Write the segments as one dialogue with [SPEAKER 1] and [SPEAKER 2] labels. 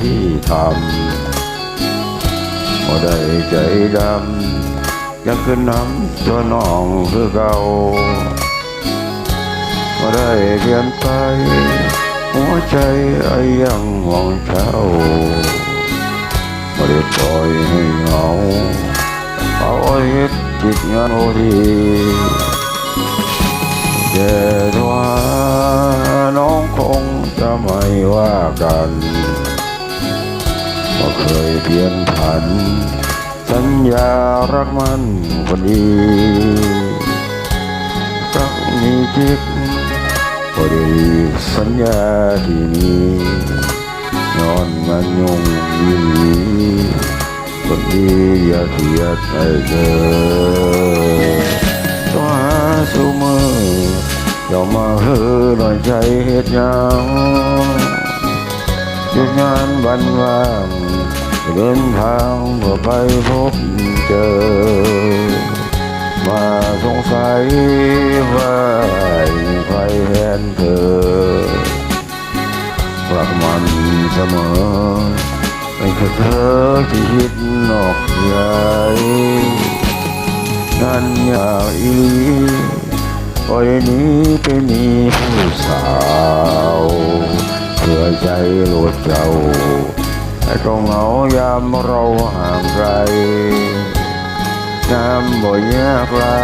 [SPEAKER 1] ที่ทำบ่ได้ใจดำอยากขึ้นน้ำตัวน้องคือเก่าบ่ได้เรียนไปหัวใจไอ้ยังห่วงเจ้าบ่ได้ปล่อยให้เหงาเอาไว้เฮ็ดจิตงานโอดีแต่ว่าน้องคงจะไม่ว่ากัน เคยเปลี่ยนผัน สัญญารักมันคนดีรักมีจิตบ่ได้สัญญาที่มีย้อนมันยงยีคนดีอย่าเทียดให้เดินต้องหาสู้มืออย่ามาเฮือหน่อยใจเฮ็ดหยังหยุดงานวันว่าง เดินทางเพื่อไปพบเจอ มาสงสัยว่าใครแทนเธอรักมันเสมอไม่เคยเธอที่คิดนอกใจงานอยากอีหลีปล่อยนี้ไปมีผู้สาวเพื่อใจโลดเจ้า ต้องเหงายามเราห่างไกลน้ำบ่ยากลา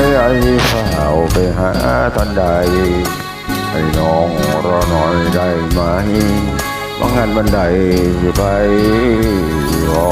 [SPEAKER 1] ยไอ้เฝ้าไปหาท่านใดให้น้องรอหน่อยได้ไหมบางงานบันไดอยู่ไปรอ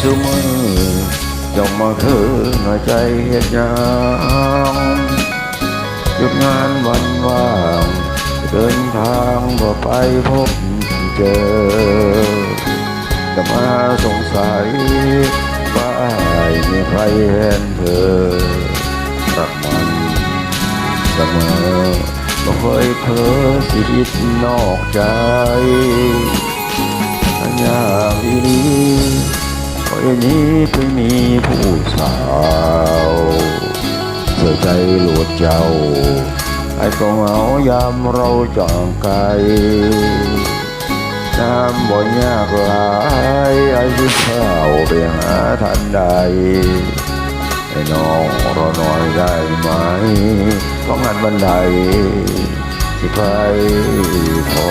[SPEAKER 1] สมือจงมาคือหน่อยใจเหตุยังหยุดงานวันว่างเดินทางบ่ไปพบเจอ จะมาสงสัยว่ามีใครเห็นเธอรักมันเสมอบ่เคยเธอสิคิดนอกใจ อันยาก ดีๆก็อย่างนี้เพิ่งมีผู้สาวเสียใจหลวดเจ้า ไอ้ก็เหงายามเราจองไกลน้ำบ่ยากหลายไอ้ที่เข้าไปหาทันใดไอ้น้องรอหน่อยได้ไหมเพราะงานบันไดที่ไปพอ